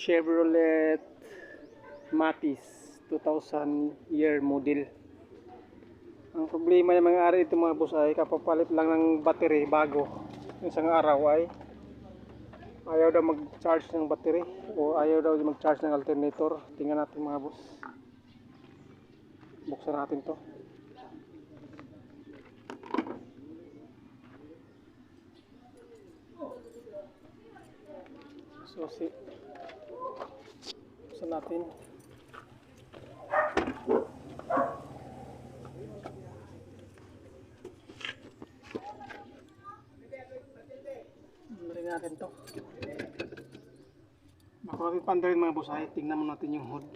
Chevrolet Matiz 2000 year model. Ang problema ng mga ari ito mga boss ay kapapalit lang ng battery bago. Isang araw ay ayaw daw mag-charge ng battery o ayaw daw mag-charge ng alternator. Tingnan natin mga boss. Buksan natin to. Susi. Buksan natin. Balik natin to. Bako natin pandarin mga boss ay tingnan mo natin yung hood.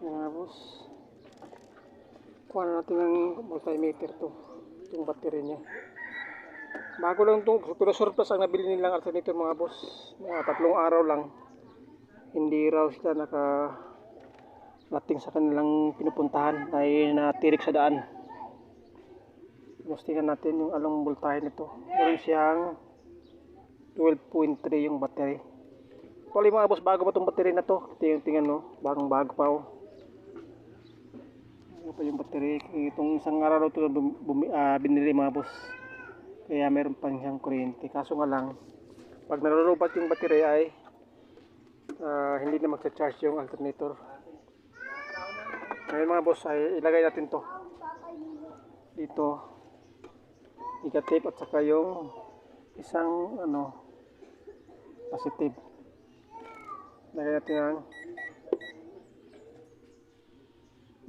Yan mga boss. Kuha na natin ng multimeter to. Itong battery niya. Bago lang itong, pero surplus ang nabili nilang alternator mga boss. Mga tatlong araw lang. Hindi raw sila naka lating sa kanilang pinupuntahan ay natirik sa daan. Gustihan natin yung along voltahe nito. Meron siyang 12.3 yung battery. Actually mga boss, bago pa itong battery na to. Tingnan, tingnan no, bagong bago pa oh. Ano pa yung battery? Itong isang araw ito bumi, ah, binili mga boss. Kaya meron pang siyang kuryente. Kaso nga lang, pag nalurubat yung battery ay ah, hindi na magsa-charge yung alternator. Ngayon mga boss ay ilagay natin to dito negative at saka yung isang ano positive lagay natin ang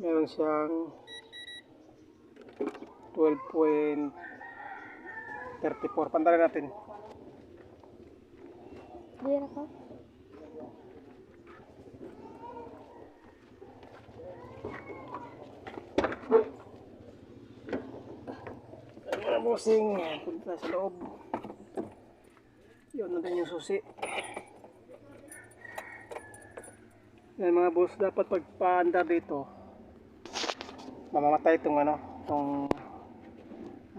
meron siyang 12.34 pantalan natin. Dira ka? mga bossing. Punta sa loob. Yun natin yung susi. Yan mga boss dapat pagpaandar dito mamamatay itong ano itong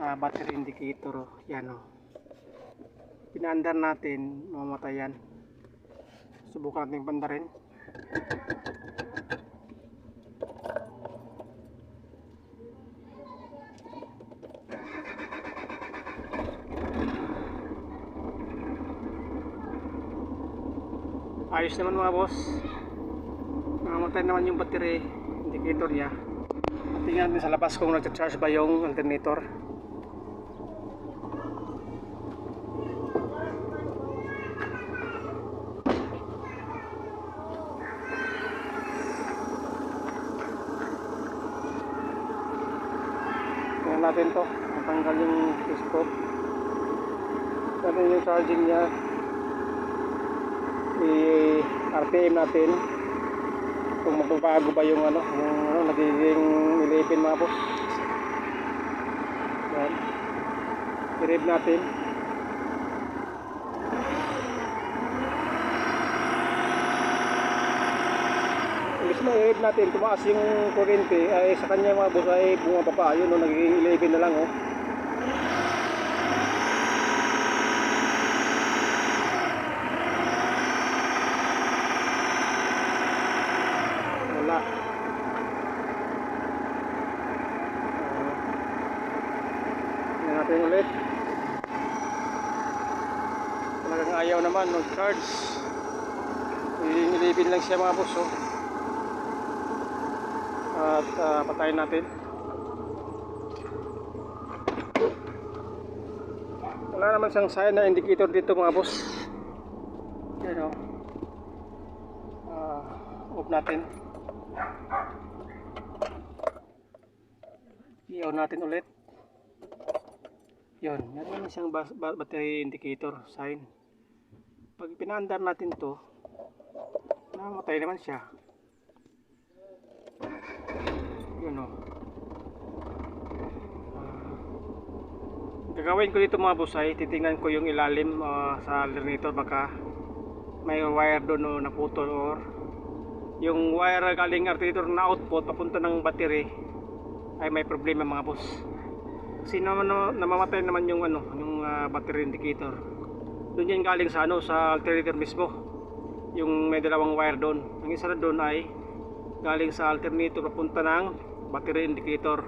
ah, battery indicator. Yan oh. Pinaandar natin mamamatay yan. Subukan natin pandarin. Ayos naman mga boss. Mamamatay naman yung battery indicator niya tingnan natin sa labas kung nagcha-charge ba yung alternator? Tingnan natin to. Matanggal yung scope natin yung charging niya? i-RPM natin kung magbabago ba yung ano, yung ano, nagiging 11 mga boss. Yan. I-rev natin. Imbis na i-rev natin, tumaas yung kuryente, ay sa kanya mga boss ay bumaba pa, yun, no, nagiging 11 na lang, oh. Wala. Tingnan natin ulit. Talagang ayaw mag-charge. Ilipin lang siya mga boss. Oh. At ah, patayin natin. Wala naman siyang sign na indicator dito mga boss. Yan oh. Ah, off natin. I-on natin ulit. Yun, meron siyang battery indicator sign pinaandar natin to. Namatay naman siya. Yun o gagawin ko dito mga busay titingnan ko yung ilalim uh, sa alternator. Baka may wire doon oh, o naputol or yung wire galing alternator na output papunta ng battery ay may problema mga boss. Kasi nam namamatay naman yung ano yung uh, battery indicator. Doon yan galing sa ano sa alternator mismo. Yung may dalawang wire doon. Ang isa na doon ay galing sa alternator papunta ng battery indicator.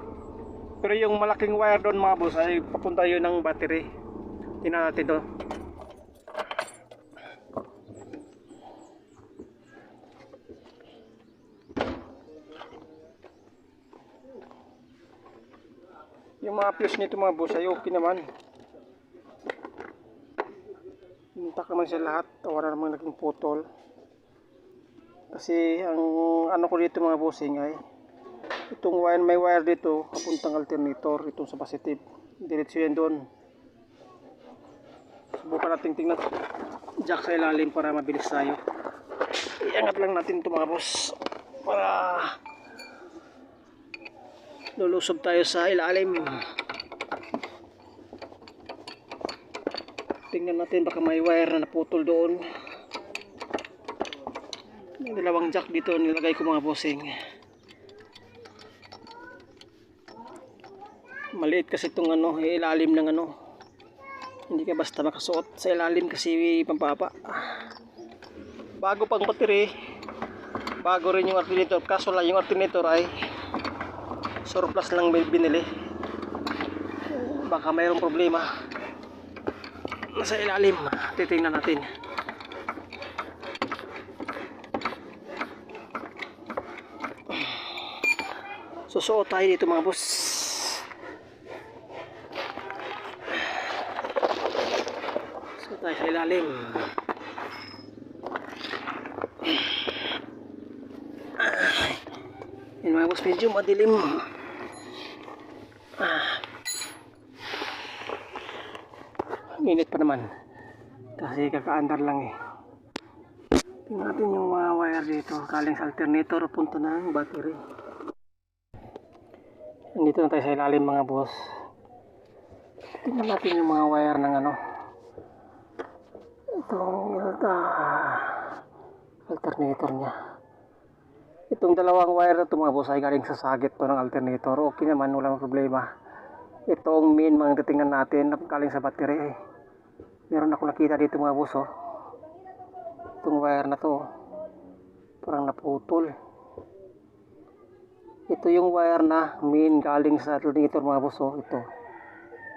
Pero yung malaking wire doon mga boss ay papunta yun ng battery. Tingnan natin to. Yung mga fuse nito mga boss ay okay naman. Intak naman siya lahat. Wala namang naging putol. Kasi ang ano ko dito mga bossing ay itong wire may wire dito papuntang alternator itong sa positive diretso yan doon. Subukan natin tingnan. Jack sa ilalim para mabilis tayo. Iangat lang natin ito mga boss. Para lulusob tayo sa ilalim tingnan natin baka may wire na naputol doon may dalawang jack dito nilagay ko mga bossing maliit kasi itong ano, ilalim ng ano. Hindi ka basta makasuot sa ilalim kasi pampapa. Bago pang battery, bago rin yung alternator. Kaso lang yung alternator ay surplus lang may binili. Baka mayroong problema. Nasa ilalim, titingnan natin. Susuot tayo dito mga boss. So tayo sa ilalim. Yan mga boss, medyo madilim. Ah. Ang Init pa naman. Kasi kakaandar lang eh. Tingnan natin yung mga wire dito. Galing sa alternator, punta ng battery. Nandito na tayo sa ilalim mga boss. Tingnan natin yung mga wire ng ano. Itong alternator niya. Itong dalawang wire na ito mga boss ay galing sa sagit to ng alternator. Okay naman, walang problema. Itong main mga titingnan natin galing sa battery. Eh. Meron ako nakita dito mga boss oh. Itong wire na to. Parang naputol. Ito yung wire na main galing sa alternator mga boss oh. Ito.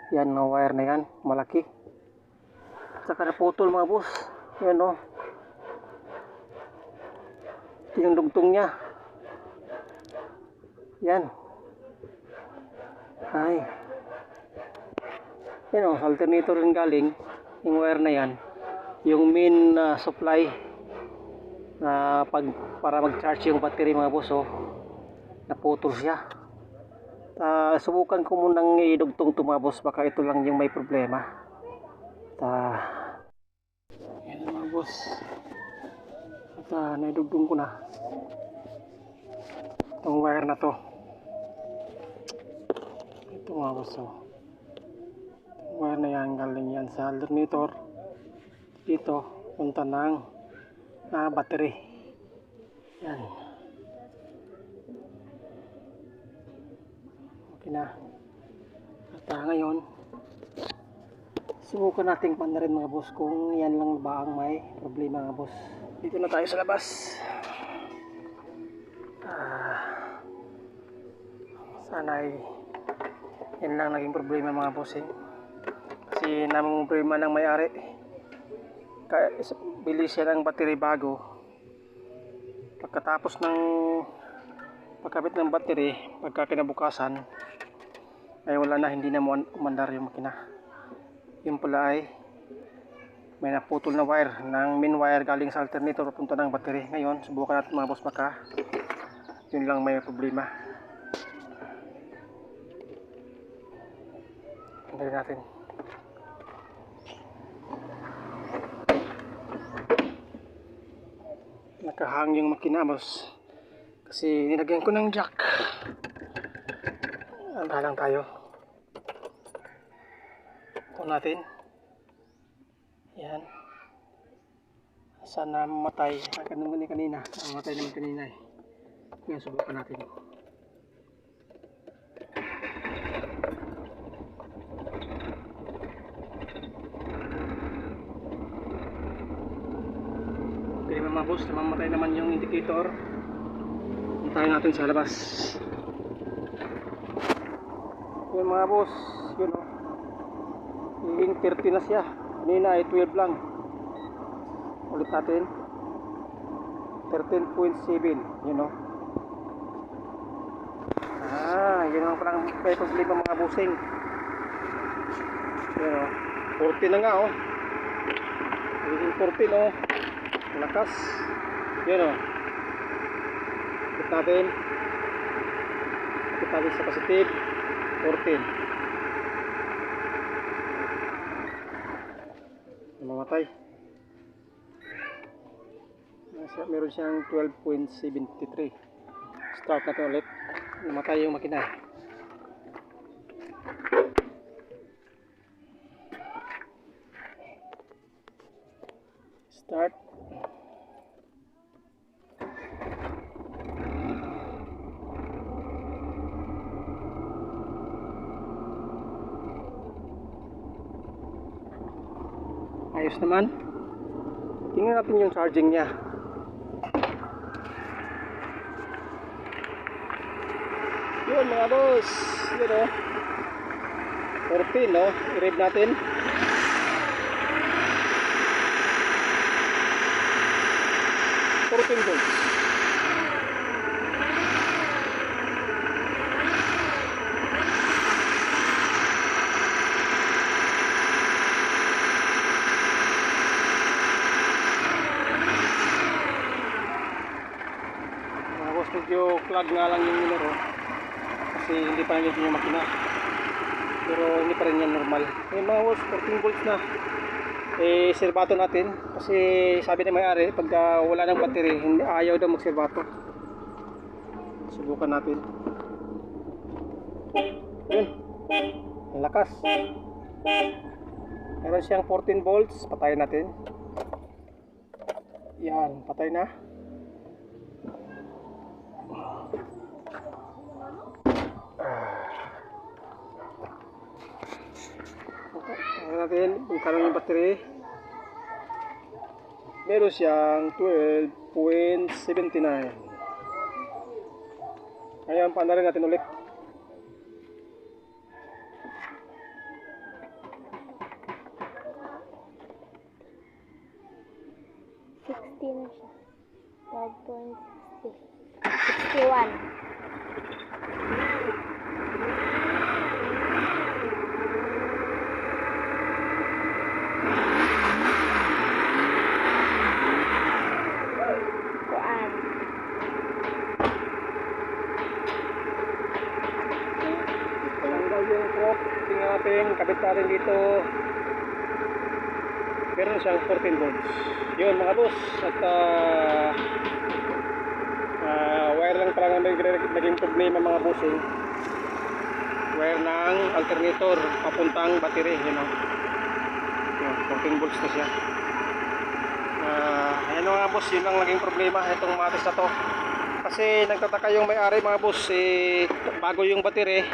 Yan ang wire na yan. Malaki. Saka naputol mga boss. Yan oh. Ito yung dugtong niya. Yan. Ay. Yan oh. Alternator rin galing. Yung wire na yan. Yung main ah, supply na pag para mag-charge yung battery mga boss oh naputol siya. Ah, subukan ko munang idugtong tumabos baka ito lang yung may problema. Ta Yan mga boss. At ah, naidugtong ko na. Itong wire na to. Ito mga boss. Oh. Na yan galing yan sa alternator. Dito punta ng ah, battery. Yan. Okay na. At ah, ngayon, subukan nating panarin mga boss kung yan lang ba ang may problema mga boss. Dito na tayo sa labas. Ah, sana ay yan lang naging problema mga boss eh. Kasi namang problema ng may-ari. Kaya bili siya ng battery bago. Pagkatapos ng pagkabit ng battery, pagka kinabukasan, ay wala na, hindi na umandar yung makina. Yung pala ay may naputol na wire ng main wire galing sa alternator papunta ng battery. Ngayon, subukan natin mga boss maka. Yun lang may problema. Tanggalin natin. Nakahang yung makina boss. Kasi nilagyan ko ng jack. Ang lang tayo. Ito natin. Yan. Sana mamatay. Kanong ni kanina. Mamatay naman kanina eh. Ngayon subukan natin. Okay mga boss, namamatay naman yung indicator. Puntahan natin sa labas. Yun mga boss, yun o. Hinging 30 na siya. Kanina ay 12 lang. Ulit natin. 13.7, yun o. Ah, yun ang parang may problema mga busing. Yun o. 40 na nga o. Hinging 40 no. Lakas. Yun o. Ulit natin. Ulit natin sa positive. 14. Namamatay. Meron siyang 12.73. Start natin ulit. Namatay yung makina. Start. Ayos naman. Tingnan natin yung charging niya. Yun mga boss. Yun o. 14 no. I-rev natin. Fourteen volts. Mga boss, clog nga lang yung minero. Kasi hindi pa namin yung makina. Pero hindi pa rin yan normal. Yung mga boss, 14 volts na. Eh, serbato natin. Kasi sabi ni may-ari, pagka wala ng battery, hindi, ayaw daw mag-serbato. Subukan natin. Yun. Ang lakas. Meron siyang 14 volts. Patayin natin. Yan, patay na. natin kung karon yung battery. Meron siyang 12.79. Ngayon, paano rin natin ulit. Sixteen na siya. 12.6. natin, kabit natin dito. Meron siyang 14 volts. Yun mga boss. At ah ah, wire lang pala nag- naging problema mga bossing. Wire ng alternator papuntang battery. Yun know? Yun, 14 volts na siya. Ah, ayan mga boss, yun lang naging problema itong matis na to. Kasi nagtataka yung may-ari mga boss, eh, bago yung battery,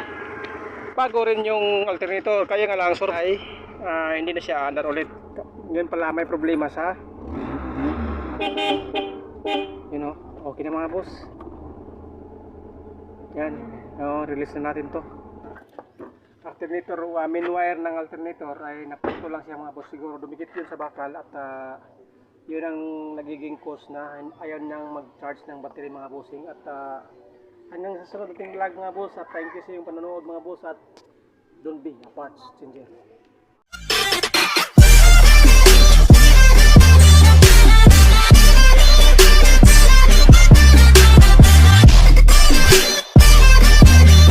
bago rin yung alternator. Kaya nga lang, suray, ah, hindi na siya under ulit. Yun pala may problema sa you know, okay na mga boss. Yan, no, release na natin to. Alternator, uh, main wire ng alternator ay naputo lang siya mga boss. Siguro dumikit yun sa bakal at ah, yun ang nagiging cause na ayaw niyang mag-charge ng battery mga bossing at uh, hanggang sa sunod ating vlog mga boss at thank you sa iyong panonood mga boss at don't be a parts changer.